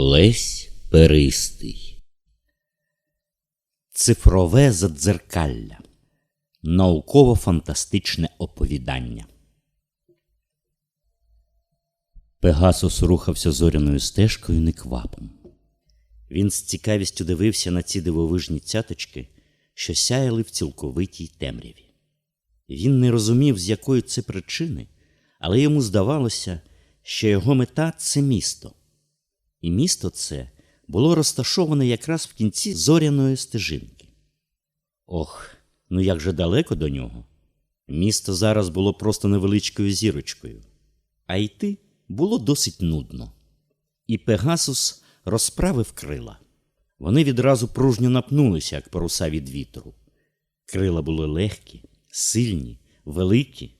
Лесь Перистий. Цифрове задзеркалля. Науково-фантастичне оповідання. Пегасус рухався зоряною стежкою неквапом. Він з цікавістю дивився на ці дивовижні цяточки, що сяяли в цілковитій темряві. Він не розумів, з якої це причини, але йому здавалося, що його мета це місто. І місто це було розташоване якраз в кінці зоряної стежинки. Ох, ну як же далеко до нього. Місто зараз було просто невеличкою зірочкою, а йти було досить нудно. І Пегасус розправив крила. Вони відразу пружньо напнулися, як паруса від вітру. Крила були легкі, сильні, великі.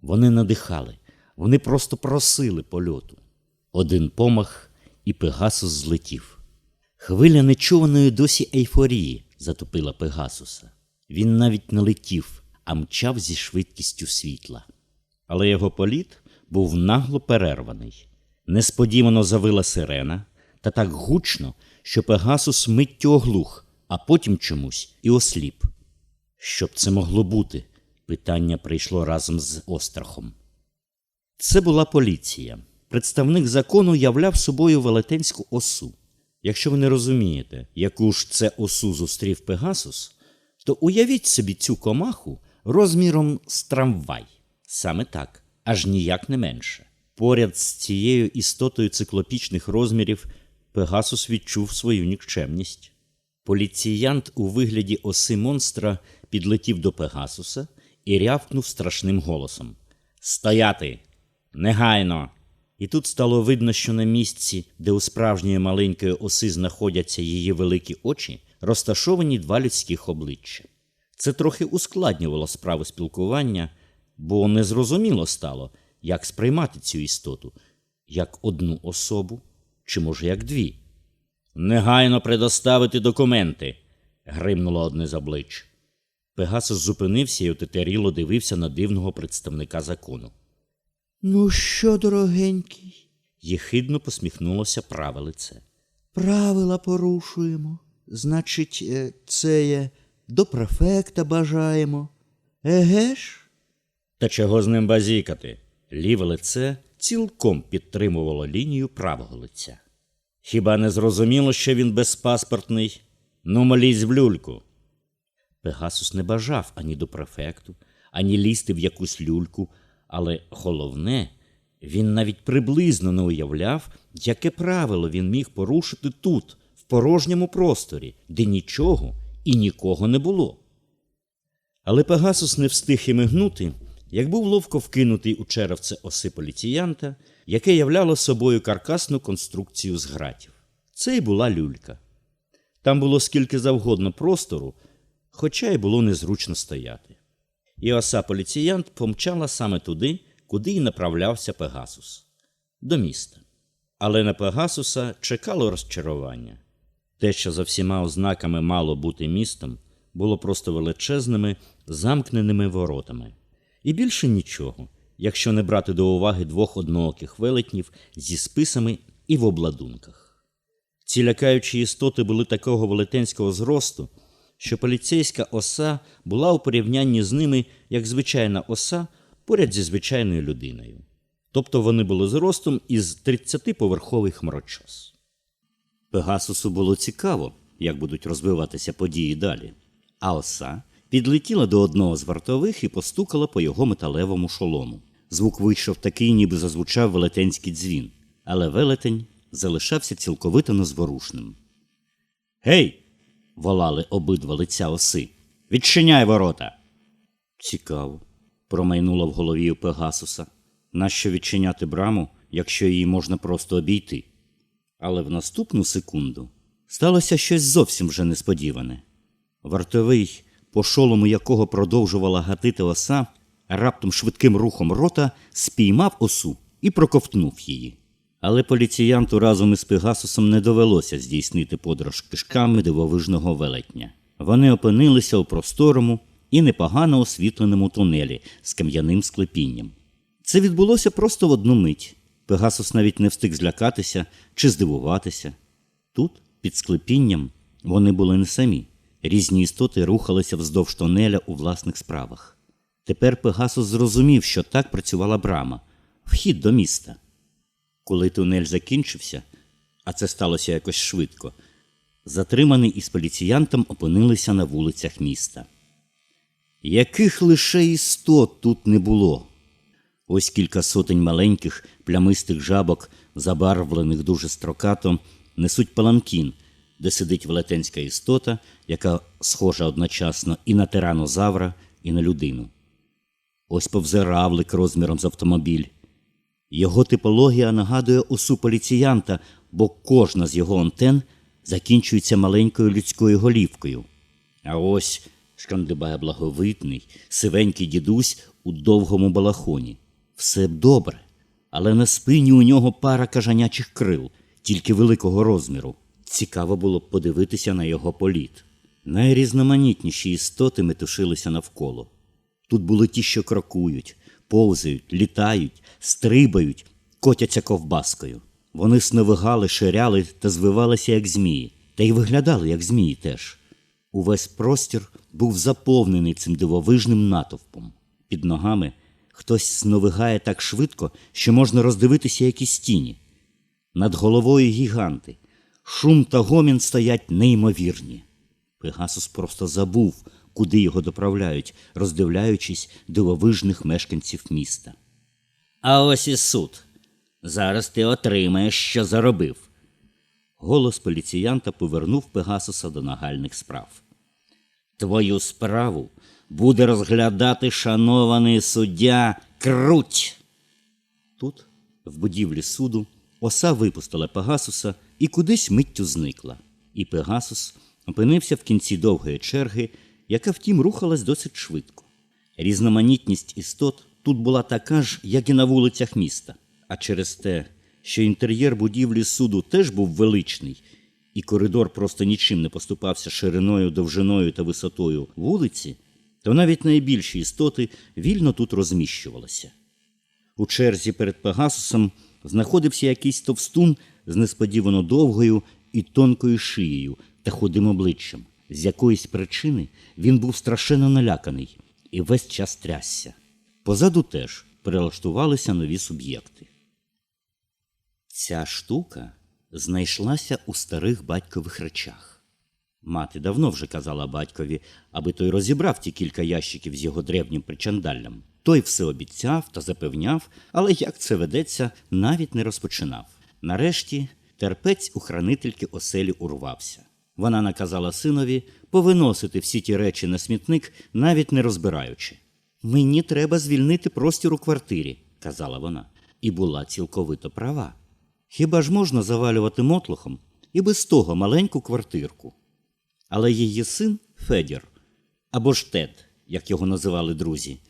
Вони надихали, вони просто просили польоту. Один помах, і Пегасус злетів. Хвиля нечуваної досі ейфорії затопила Пегасуса. Він навіть не летів, а мчав зі швидкістю світла. Але його політ був нагло перерваний. Несподівано завила сирена, та так гучно, що Пегасус миттю оглух, а потім чомусь і осліп. Що б це могло бути? Питання прийшло разом з острахом. Це була поліція. Представник закону являв собою велетенську осу. Якщо ви не розумієте, яку ж це осу зустрів Пегасус, то уявіть собі цю комаху розміром з трамвай. Саме так, аж ніяк не менше. Поряд з цією істотою циклопічних розмірів Пегасус відчув свою нікчемність. Поліціянт у вигляді оси монстра підлетів до Пегасуса і рявкнув страшним голосом: Стояти! Негайно! І тут стало видно, що на місці, де у справжньої маленької оси знаходяться її великі очі, розташовані два людських обличчя. Це трохи ускладнювало справу спілкування, бо незрозуміло стало, як сприймати цю істоту, як одну особу, чи може як дві. Негайно предоставити документи. гримнуло одне з облич. Пегасус зупинився і отетеріло дивився на дивного представника закону. Ну що, дорогенький, Єхидно посміхнулося праве лице. правила порушуємо. Значить, е, це є до префекта бажаємо. Еге ж? Та чого з ним базікати? Ліве лице цілком підтримувало лінію правого лиця. Хіба не зрозуміло, що він безпаспортний? Ну, молізь в люльку. Пегасус не бажав ані до префекту, ані лізти в якусь люльку, але головне, він навіть приблизно не уявляв, яке правило він міг порушити тут, в порожньому просторі, де нічого і нікого не було. Але Пегасус не встиг і мигнути, як був ловко вкинутий у черевце оси поліціянта, яке являло собою каркасну конструкцію з гратів. Це й була люлька. Там було скільки завгодно простору, хоча й було незручно стояти. І оса поліціянт помчала саме туди, куди й направлявся Пегасус до міста. Але на Пегасуса чекало розчарування. Те, що за всіма ознаками мало бути містом, було просто величезними замкненими воротами. І більше нічого, якщо не брати до уваги двох однооких велетнів зі списами і в обладунках. Ці лякаючі істоти були такого велетенського зросту, що поліцейська оса була у порівнянні з ними як звичайна оса поряд зі звичайною людиною. Тобто вони були зростом із 30-поверховий хмарочос. Пегасусу було цікаво, як будуть розвиватися події далі. А оса підлетіла до одного з вартових і постукала по його металевому шолому. Звук вийшов такий, ніби зазвучав велетенський дзвін, але велетень залишався цілковито незворушним. Гей! Волали обидва лиця оси. Відчиняй ворота. Цікаво, промайнуло в голові у Пегасуса. Нащо відчиняти браму, якщо її можна просто обійти? Але в наступну секунду сталося щось зовсім вже несподіване. Вартовий, по шолому якого продовжувала гатити оса, раптом швидким рухом рота спіймав осу і проковтнув її. Але поліціянту разом із Пегасусом не довелося здійснити подорож кишками дивовижного велетня. Вони опинилися у просторому і непогано освітленому тунелі з кам'яним склепінням. Це відбулося просто в одну мить. Пегасус навіть не встиг злякатися чи здивуватися. Тут, під склепінням, вони були не самі. Різні істоти рухалися вздовж тонеля у власних справах. Тепер Пегасус зрозумів, що так працювала брама вхід до міста. Коли тунель закінчився, а це сталося якось швидко, затриманий із поліціянтом опинилися на вулицях міста. Яких лише істот тут не було. Ось кілька сотень маленьких плямистих жабок, забарвлених дуже строкато, несуть паланкін, де сидить велетенська істота, яка схожа одночасно і на тиранозавра, і на людину. Ось повзе равлик розміром з автомобіль. Його типологія нагадує осу поліціянта, бо кожна з його антен закінчується маленькою людською голівкою. А ось шкандибає благовитний, сивенький дідусь у довгому балахоні. Все добре, але на спині у нього пара кажанячих крил, тільки великого розміру. Цікаво було б подивитися на його політ. Найрізноманітніші істоти метушилися навколо. Тут були ті, що крокують, повзають, літають, стрибають, котяться ковбаскою. Вони сновигали, ширяли та звивалися, як змії, та й виглядали, як змії теж. Увесь простір був заповнений цим дивовижним натовпом. Під ногами хтось сновигає так швидко, що можна роздивитися якісь тіні. Над головою гіганти. Шум та гомін стоять неймовірні. Пегасус просто забув, куди його доправляють, роздивляючись дивовижних мешканців міста. А ось і суд. Зараз ти отримаєш, що заробив. Голос поліціянта повернув Пегасуса до нагальних справ. Твою справу буде розглядати шанований суддя Круть. Тут, в будівлі суду, оса випустила Пегасуса і кудись миттю зникла. І Пегасус опинився в кінці довгої черги, яка втім рухалась досить швидко. Різноманітність істот тут була така ж, як і на вулицях міста. А через те, що інтер'єр будівлі суду теж був величний, і коридор просто нічим не поступався шириною, довжиною та висотою вулиці, то навіть найбільші істоти вільно тут розміщувалися. У черзі перед Пегасусом знаходився якийсь товстун з несподівано довгою і тонкою шиєю та худим обличчям. З якоїсь причини він був страшенно наляканий і весь час трясся. Позаду теж перелаштувалися нові суб'єкти. Ця штука знайшлася у старих батькових речах. Мати давно вже казала батькові, аби той розібрав ті кілька ящиків з його древнім причандаллям. Той все обіцяв та запевняв, але як це ведеться, навіть не розпочинав. Нарешті терпець у хранительки оселі урвався. Вона наказала синові повиносити всі ті речі на смітник, навіть не розбираючи. Мені треба звільнити простір у квартирі, казала вона, і була цілковито права. Хіба ж можна завалювати мотлохом і без того маленьку квартирку? Але її син Федір, або ж Тед, як його називали друзі,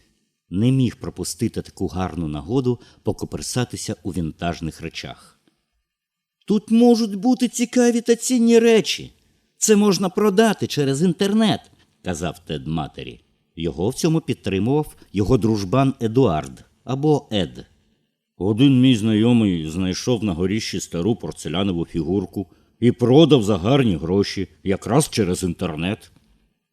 не міг пропустити таку гарну нагоду покоперсатися у вінтажних речах. Тут можуть бути цікаві та цінні речі. Це можна продати через інтернет, казав Тед матері. Його в цьому підтримував його дружбан Едуард або Ед. Один мій знайомий знайшов на горіщі стару порцелянову фігурку і продав за гарні гроші, якраз через інтернет.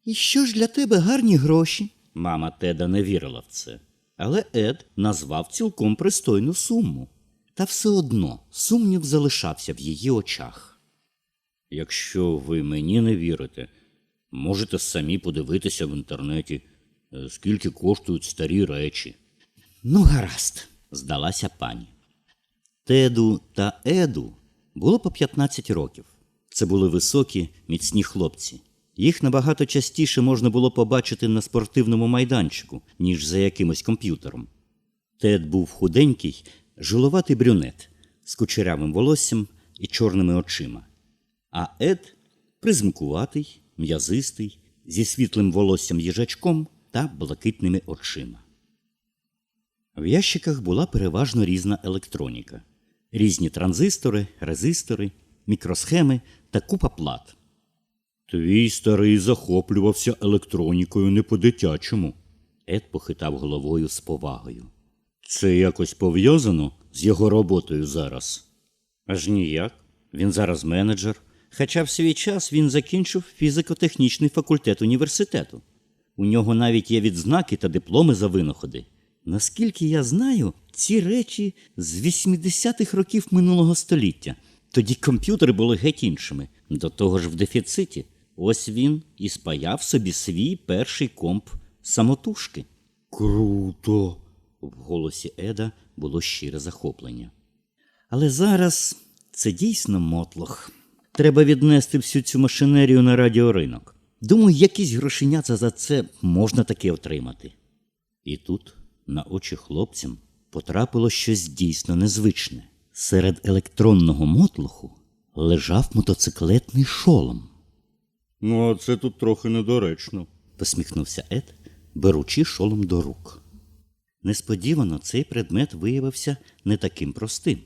І що ж для тебе гарні гроші? Мама Теда не вірила в це. Але Ед назвав цілком пристойну суму. Та все одно сумнів залишався в її очах. Якщо ви мені не вірите, можете самі подивитися в інтернеті, е, скільки коштують старі речі. Ну, гаразд, здалася пані. Теду та Еду було по 15 років. Це були високі, міцні хлопці. Їх набагато частіше можна було побачити на спортивному майданчику, ніж за якимось комп'ютером. Тед був худенький, жиловатий брюнет з кучерявим волоссям і чорними очима. А Ед призмкуватий, м'язистий, зі світлим волоссям їжачком та блакитними очима. В ящиках була переважно різна електроніка, різні транзистори, резистори, мікросхеми та купа плат. Твій старий захоплювався електронікою не по-дитячому. Ед похитав головою з повагою. Це якось пов'язано з його роботою зараз? Аж ніяк. Він зараз менеджер. Хоча в свій час він закінчив фізико-технічний факультет університету. У нього навіть є відзнаки та дипломи за винаходи. Наскільки я знаю, ці речі з 80-х років минулого століття. Тоді комп'ютери були геть іншими. До того ж в дефіциті. Ось він і спаяв собі свій перший комп самотужки. Круто. В голосі Еда було щире захоплення. Але зараз це дійсно мотлох. Треба віднести всю цю машинерію на радіоринок. Думаю, якісь грошенята за це можна таки отримати. І тут на очі хлопцям потрапило щось дійсно незвичне. Серед електронного мотлоху лежав мотоциклетний шолом. Ну, а це тут трохи недоречно, посміхнувся Ед, беручи шолом до рук. Несподівано цей предмет виявився не таким простим.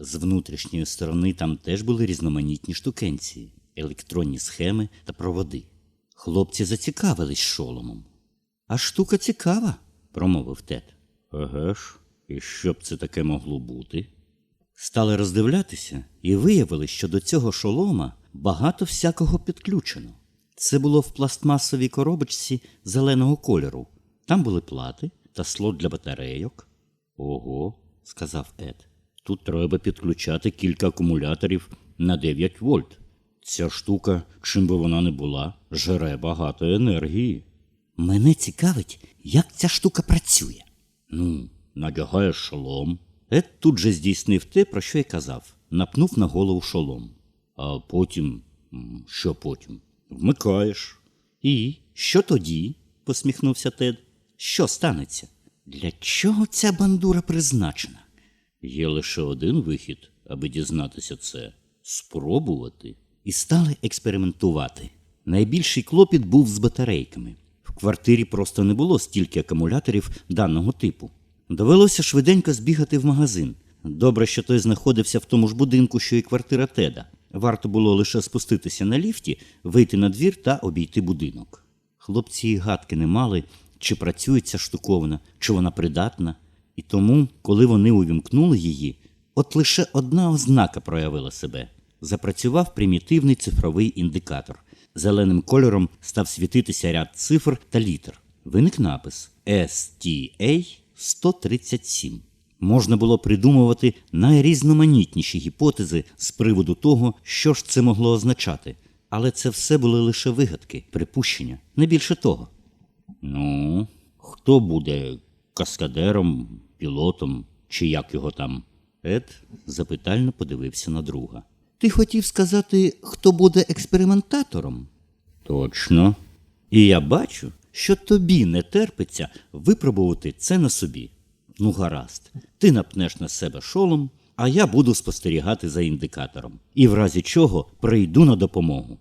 З внутрішньої сторони там теж були різноманітні штукенції, електронні схеми та проводи. Хлопці зацікавились шоломом. А штука цікава, промовив Тед. Еге ж, і що б це таке могло бути? Стали роздивлятися і виявили, що до цього шолома багато всякого підключено. Це було в пластмасовій коробочці зеленого кольору. Там були плати та слот для батарейок. Ого, сказав Ед. Тут треба підключати кілька акумуляторів на 9 вольт. Ця штука, чим би вона не була, жере багато енергії. Мене цікавить, як ця штука працює. Ну, надягаєш шолом. Ед тут же здійснив те, про що й казав, напнув на голову шолом. А потім. Що потім? Вмикаєш. І що тоді? посміхнувся Тед. Що станеться? Для чого ця бандура призначена? Є лише один вихід, аби дізнатися це спробувати. І стали експериментувати. Найбільший клопіт був з батарейками. В квартирі просто не було стільки акумуляторів даного типу. Довелося швиденько збігати в магазин. Добре, що той знаходився в тому ж будинку, що і квартира Теда. Варто було лише спуститися на ліфті, вийти на двір та обійти будинок. Хлопці гадки не мали, чи працює ця штуковина, чи вона придатна. І тому, коли вони увімкнули її, от лише одна ознака проявила себе. Запрацював примітивний цифровий індикатор. Зеленим кольором став світитися ряд цифр та літер. Виник напис STA 137. Можна було придумувати найрізноманітніші гіпотези з приводу того, що ж це могло означати. Але це все були лише вигадки, припущення, не більше того. Ну, хто буде каскадером, пілотом, чи як його там? Ед запитально подивився на друга. Ти хотів сказати, хто буде експериментатором? Точно. І я бачу, що тобі не терпиться випробувати це на собі. Ну, гаразд, ти напнеш на себе шолом, а я буду спостерігати за індикатором. І в разі чого прийду на допомогу.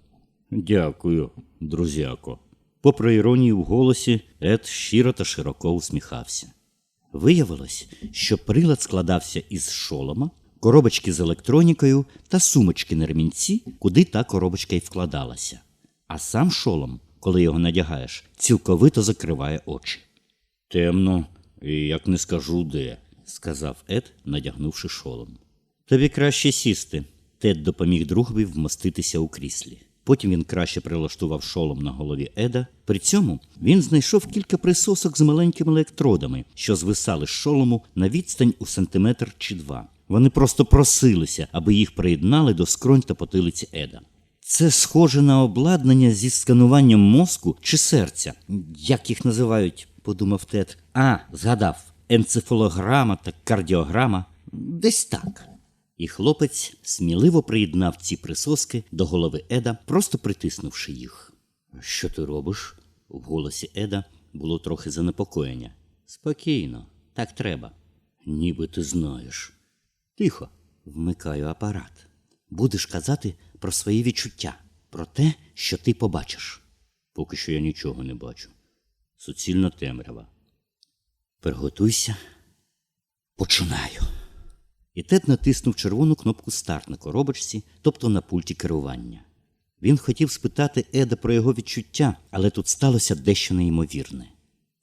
Дякую, друзяко. Попри іронію в голосі, Ед щиро та широко усміхався. Виявилось, що прилад складався із шолома, коробочки з електронікою та сумочки на ремінці, куди та коробочка й вкладалася. А сам шолом, коли його надягаєш, цілковито закриває очі. Темно, і як не скажу де, сказав Ед, надягнувши шолом. Тобі краще сісти. Тед допоміг другові вмоститися у кріслі. Потім він краще прилаштував шолом на голові Еда. При цьому він знайшов кілька присосок з маленькими електродами, що звисали з шолому на відстань у сантиметр чи два. Вони просто просилися, аби їх приєднали до скронь та потилиці Еда. Це схоже на обладнання зі скануванням мозку чи серця. Як їх називають, подумав Тед. А, згадав, енцефалограма та кардіограма. Десь так. І хлопець сміливо приєднав ці присоски до голови Еда, просто притиснувши їх. Що ти робиш? В голосі Еда було трохи занепокоєння. Спокійно, так треба. Ніби ти знаєш. Тихо, вмикаю апарат. Будеш казати про свої відчуття, про те, що ти побачиш. Поки що я нічого не бачу. Суцільна темрява. Приготуйся. Починаю. І Тед натиснув червону кнопку старт на коробочці, тобто на пульті керування. Він хотів спитати Еда про його відчуття, але тут сталося дещо неймовірне.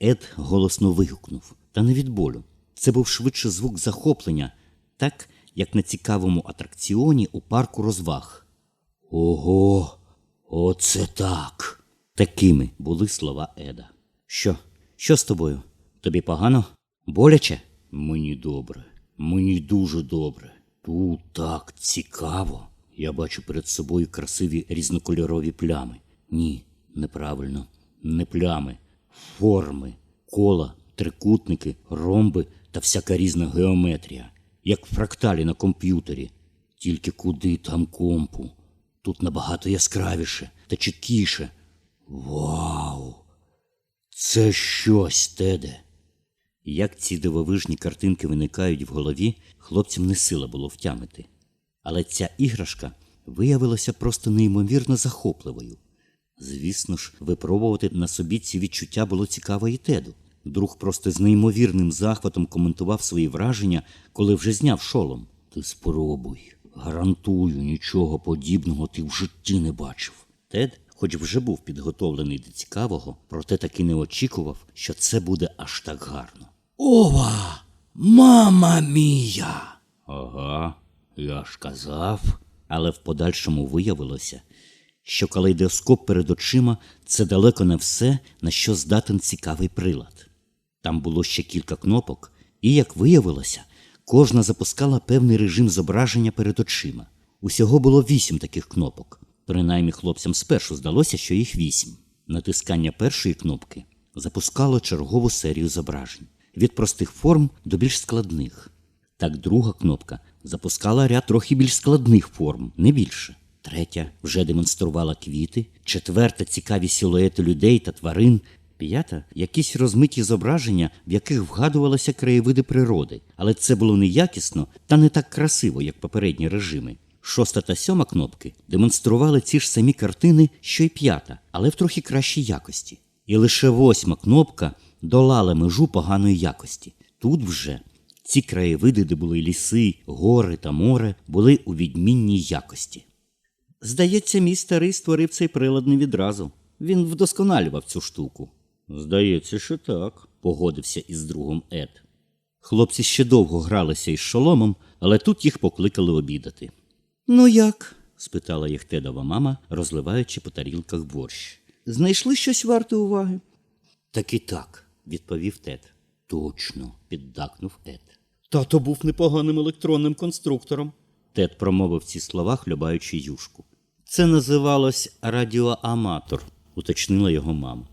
Ед голосно вигукнув, та не від болю. Це був швидше звук захоплення, так як на цікавому атракціоні у парку розваг. Ого, оце так. Такими були слова Еда. Що? Що з тобою? Тобі погано? Боляче? Мені добре, мені дуже добре. Тут так цікаво. Я бачу перед собою красиві різнокольорові плями. Ні, неправильно, не плями, форми, кола, трикутники, ромби та всяка різна геометрія, як фракталі на комп'ютері. Тільки куди там компу? Тут набагато яскравіше та чіткіше. Вау! Це щось, Теде. Як ці дивовижні картинки виникають в голові, хлопцям не сила було втямити. Але ця іграшка виявилася просто неймовірно захопливою. Звісно ж, випробувати на собі ці відчуття було цікаво і Теду. Друг просто з неймовірним захватом коментував свої враження, коли вже зняв шолом. Ти спробуй, гарантую, нічого подібного ти в житті не бачив. Тед, хоч вже був підготовлений до цікавого, проте таки не очікував, що це буде аж так гарно. Ова! Мама мія! Ага, я ж казав. Але в подальшому виявилося, що калейдоскоп перед очима це далеко не все, на що здатен цікавий прилад. Там було ще кілька кнопок, і, як виявилося, кожна запускала певний режим зображення перед очима. Усього було вісім таких кнопок. Принаймні хлопцям спершу здалося, що їх вісім. Натискання першої кнопки запускало чергову серію зображень від простих форм до більш складних. Так друга кнопка запускала ряд трохи більш складних форм, не більше. Третя вже демонструвала квіти, четверта цікаві силуети людей та тварин, п'ята якісь розмиті зображення, в яких вгадувалися краєвиди природи, але це було неякісно та не так красиво, як попередні режими. Шоста та сьома кнопки демонстрували ці ж самі картини, що й п'ята, але в трохи кращій якості. І лише восьма кнопка долала межу поганої якості. Тут вже ці краєвиди, де були ліси, гори та море, були у відмінній якості. Здається, мій старий створив цей прилад не відразу. Він вдосконалював цю штуку. Здається, що так, погодився із другом Ед. Хлопці ще довго гралися із шоломом, але тут їх покликали обідати. Ну як? спитала їх Тедова мама, розливаючи по тарілках борщ. Знайшли щось варте уваги? Так і так, відповів Тед. Точно, піддакнув Ед. Тато був непоганим електронним конструктором. Тед промовив ці слова, хлюбаючи юшку. Це називалось радіоаматор, уточнила його мама.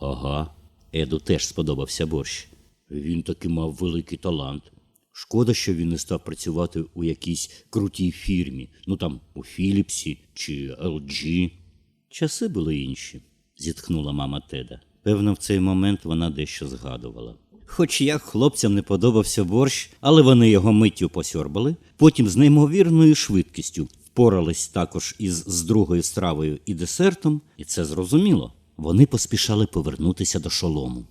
Ага, Еду теж сподобався борщ. Він таки мав великий талант. Шкода, що він не став працювати у якійсь крутій фірмі, ну там у Філіпсі чи LG. Часи були інші, зітхнула мама Теда. Певно, в цей момент вона дещо згадувала. Хоч як хлопцям не подобався борщ, але вони його миттю посьорбали, потім з неймовірною швидкістю впорались також із з другою стравою і десертом, і це зрозуміло. Вони поспішали повернутися до шолому.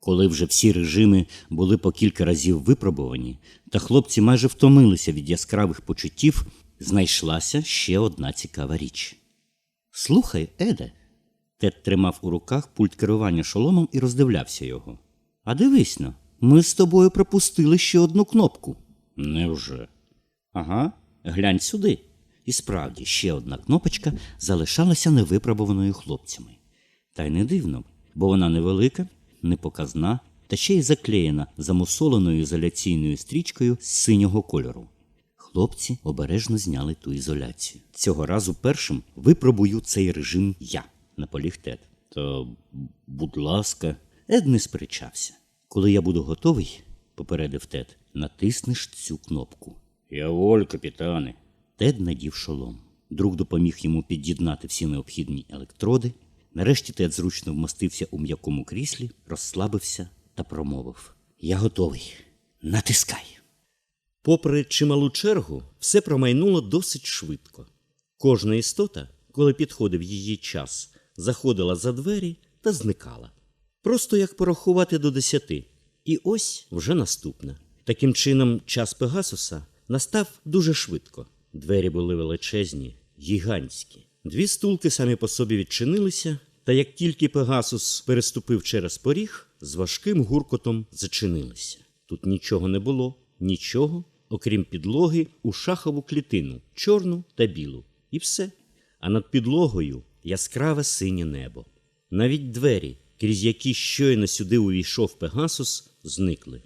Коли вже всі режими були по кілька разів випробувані, та хлопці майже втомилися від яскравих почуттів, знайшлася ще одна цікава річ. Слухай, Еде. Тед тримав у руках пульт керування шоломом і роздивлявся його. А дивись но, ми з тобою пропустили ще одну кнопку. Невже? Ага, глянь сюди. І справді ще одна кнопочка залишалася невипробуваною хлопцями. Та й не дивно, бо вона невелика, непоказна та ще й заклеєна замусоленою ізоляційною стрічкою з синього кольору. Хлопці обережно зняли ту ізоляцію. Цього разу першим випробую цей режим я, наполіг Тед. То, будь ласка, Ед не сперечався. Коли я буду готовий, попередив Тед, натиснеш цю кнопку. Я воль, капітане. Тед надів шолом. Друг допоміг йому під'єднати всі необхідні електроди. Нарешті Тед зручно вмостився у м'якому кріслі, розслабився та промовив: Я готовий. Натискай. Попри чималу чергу, все промайнуло досить швидко. Кожна істота, коли підходив її час, заходила за двері та зникала. Просто як порахувати до десяти. І ось вже наступна. Таким чином, час Пегасуса настав дуже швидко. Двері були величезні, гігантські. Дві стулки самі по собі відчинилися, та як тільки Пегасус переступив через поріг, з важким гуркотом зачинилися. Тут нічого не було, нічого, окрім підлоги у шахову клітину, чорну та білу. І все. А над підлогою яскраве синє небо. Навіть двері, крізь які щойно сюди увійшов Пегасус, зникли.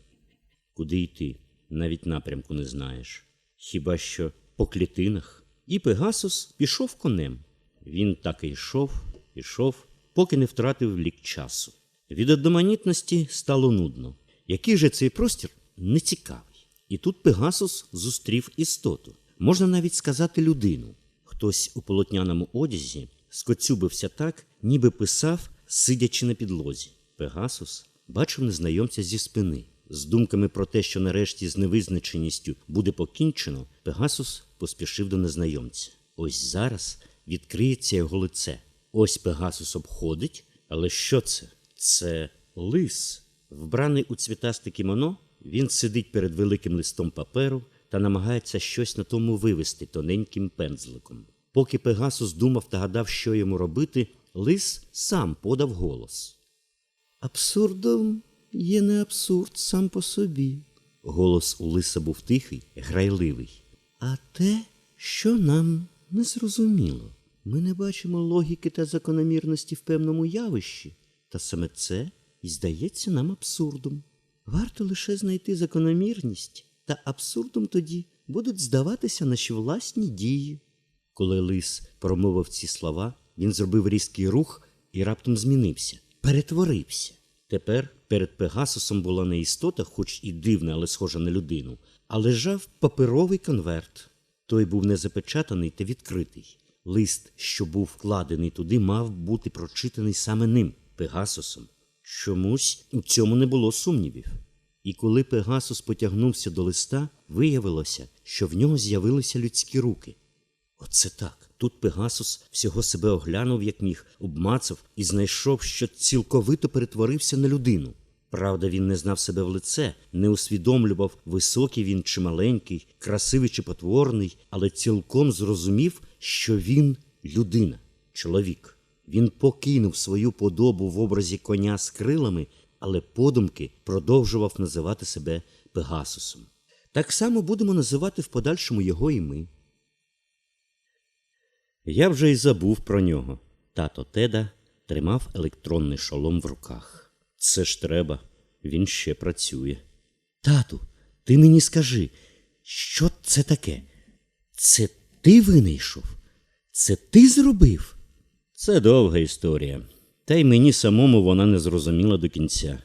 Куди йти? Навіть напрямку не знаєш. Хіба що по клітинах. І Пегасус пішов конем. Він так і йшов, ішов, поки не втратив лік часу. Від одноманітності стало нудно. Який же цей простір нецікавий. І тут Пегасус зустрів істоту. Можна навіть сказати людину. Хтось у полотняному одязі скоцюбився так, ніби писав, сидячи на підлозі. Пегасус бачив незнайомця зі спини. З думками про те, що нарешті з невизначеністю буде покінчено, Пегасус поспішив до незнайомця. Ось зараз відкриється його лице. Ось Пегасус обходить, але що це? Це лис. Вбраний у цвітасте кімоно, він сидить перед великим листом паперу та намагається щось на тому вивести тоненьким пензликом. Поки Пегасус думав та гадав, що йому робити, лис сам подав голос. Абсурдом є не абсурд сам по собі. Голос у лиса був тихий, грайливий. А те, що нам не зрозуміло. Ми не бачимо логіки та закономірності в певному явищі, та саме це і здається нам абсурдом. Варто лише знайти закономірність, та абсурдом тоді будуть здаватися наші власні дії. Коли лис промовив ці слова, він зробив різкий рух і раптом змінився, перетворився. Тепер перед Пегасусом була не істота, хоч і дивна, але схожа на людину, а лежав паперовий конверт. Той був не запечатаний та відкритий. Лист, що був вкладений туди, мав бути прочитаний саме ним, Пегасусом. Чомусь у цьому не було сумнівів. І коли Пегасус потягнувся до листа, виявилося, що в нього з'явилися людські руки. Оце так. Тут Пегасус всього себе оглянув, як міг, обмацав і знайшов, що цілковито перетворився на людину. Правда, він не знав себе в лице, не усвідомлював, високий він чи маленький, красивий чи потворний, але цілком зрозумів, що він людина, чоловік. Він покинув свою подобу в образі коня з крилами, але подумки продовжував називати себе Пегасусом. Так само будемо називати в подальшому його і ми. Я вже й забув про нього. Тато Теда тримав електронний шолом в руках. Це ж треба, він ще працює. Тату, ти мені скажи, що це таке? Це ти винайшов? Це ти зробив? Це довга історія. Та й мені самому вона не зрозуміла до кінця.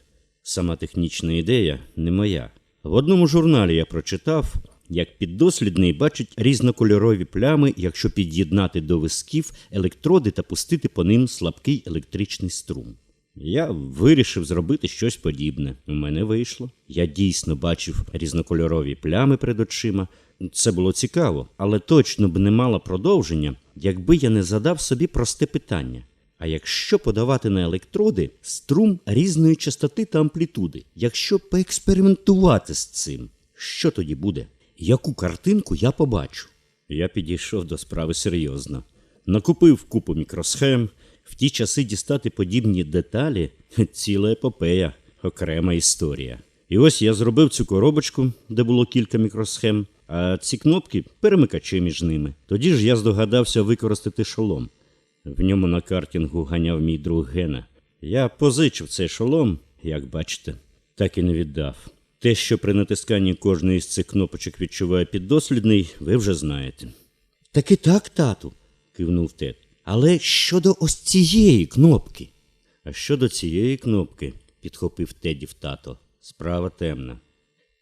Сама технічна ідея не моя. В одному журналі я прочитав, як піддослідний бачить різнокольорові плями, якщо під'єднати до висків електроди та пустити по ним слабкий електричний струм. Я вирішив зробити щось подібне. У мене вийшло. Я дійсно бачив різнокольорові плями перед очима. Це було цікаво, але точно б не мало продовження, якби я не задав собі просте питання. А якщо подавати на електроди струм різної частоти та амплітуди, якщо поекспериментувати з цим, що тоді буде? Яку картинку я побачу? Я підійшов до справи серйозно. Накупив купу мікросхем. В ті часи дістати подібні деталі ціла епопея, окрема історія. І ось я зробив цю коробочку, де було кілька мікросхем, а ці кнопки перемикачі між ними. Тоді ж я здогадався використати шолом. В ньому на картінгу ганяв мій друг Гена. Я позичив цей шолом, як бачите, так і не віддав. Те, що при натисканні кожної з цих кнопочок відчуває піддослідний, ви вже знаєте. Так і так, тату, кивнув Тед. Але щодо ось цієї кнопки. А щодо цієї кнопки, підхопив Тедів тато, справа темна.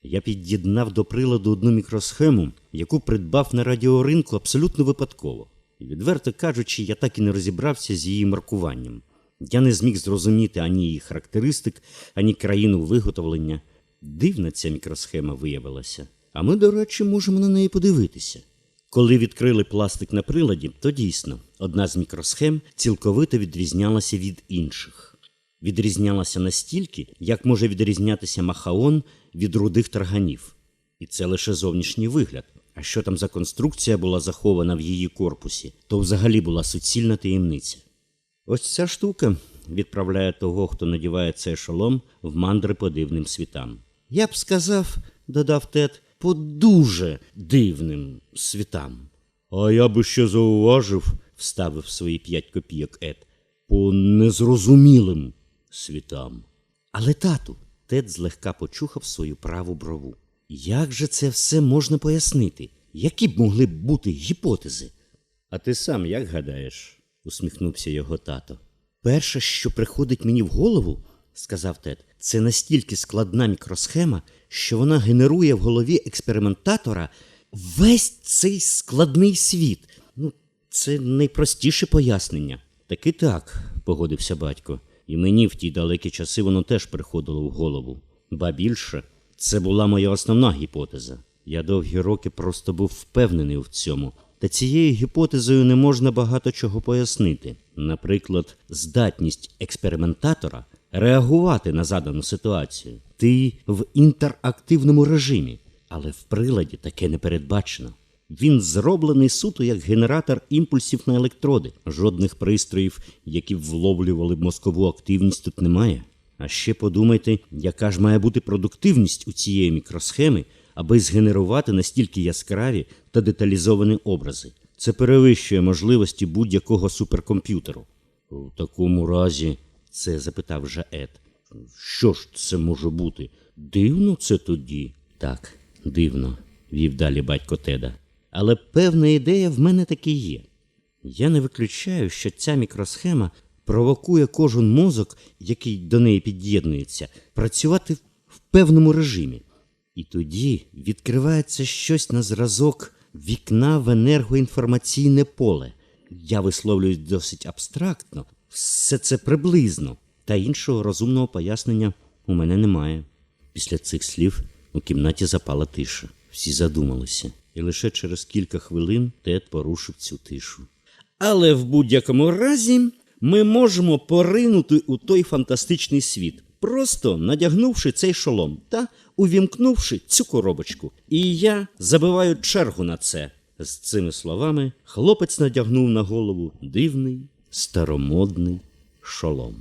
Я під'єднав до приладу одну мікросхему, яку придбав на радіоринку абсолютно випадково. І, відверто кажучи, я так і не розібрався з її маркуванням. Я не зміг зрозуміти ані її характеристик, ані країну виготовлення. Дивна ця мікросхема виявилася. А ми, до речі, можемо на неї подивитися. Коли відкрили пластик на приладі, то дійсно одна з мікросхем цілковито відрізнялася від інших. Відрізнялася настільки, як може відрізнятися махаон від рудих тарганів. І це лише зовнішній вигляд. А що там за конструкція була захована в її корпусі, то взагалі була суцільна таємниця. Ось ця штука відправляє того, хто надіває цей шолом в мандри по дивним світам. Я б сказав, додав Тед, по дуже дивним світам. А я би ще зауважив, вставив свої п'ять копійок Ед, по незрозумілим світам. Але тату, Тед злегка почухав свою праву брову. Як же це все можна пояснити? Які б могли б бути гіпотези? А ти сам як гадаєш? усміхнувся його тато. Перше, що приходить мені в голову, сказав Тед, це настільки складна мікросхема, що вона генерує в голові експериментатора весь цей складний світ. Ну, це найпростіше пояснення. Таки так, погодився батько. І мені в ті далекі часи воно теж приходило в голову. Ба більше, це була моя основна гіпотеза. Я довгі роки просто був впевнений в цьому. Та цією гіпотезою не можна багато чого пояснити. Наприклад, здатність експериментатора реагувати на задану ситуацію. Ти в інтерактивному режимі, але в приладі таке не передбачено. Він зроблений суто як генератор імпульсів на електроди. Жодних пристроїв, які вловлювали б мозкову активність, тут немає. А ще подумайте, яка ж має бути продуктивність у цієї мікросхеми, аби згенерувати настільки яскраві та деталізовані образи. Це перевищує можливості будь-якого суперкомп'ютеру. У такому разі, це запитав Ед. Що ж це може бути? Дивно це тоді? Так, дивно, вів далі батько Теда. Але певна ідея в мене таки є. Я не виключаю, що ця мікросхема провокує кожен мозок, який до неї під'єднується, працювати в певному режимі. І тоді відкривається щось на зразок вікна в енергоінформаційне поле. Я висловлююсь досить абстрактно, все це приблизно, та іншого розумного пояснення у мене немає. Після цих слів у кімнаті запала тиша. Всі задумалися, і лише через кілька хвилин Тед порушив цю тишу. Але в будь-якому разі ми можемо поринути у той фантастичний світ, просто надягнувши цей шолом та увімкнувши цю коробочку. І я забиваю чергу на це. З цими словами хлопець надягнув на голову дивний старомодний шолом.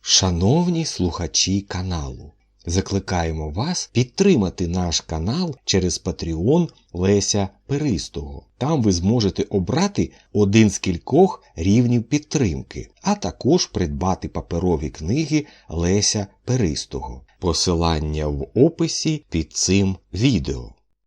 Шановні слухачі каналу, закликаємо вас підтримати наш канал через Patreon Леся Перистого. Там ви зможете обрати один з кількох рівнів підтримки, а також придбати паперові книги Леся Перистого. Посилання в описі під цим відео.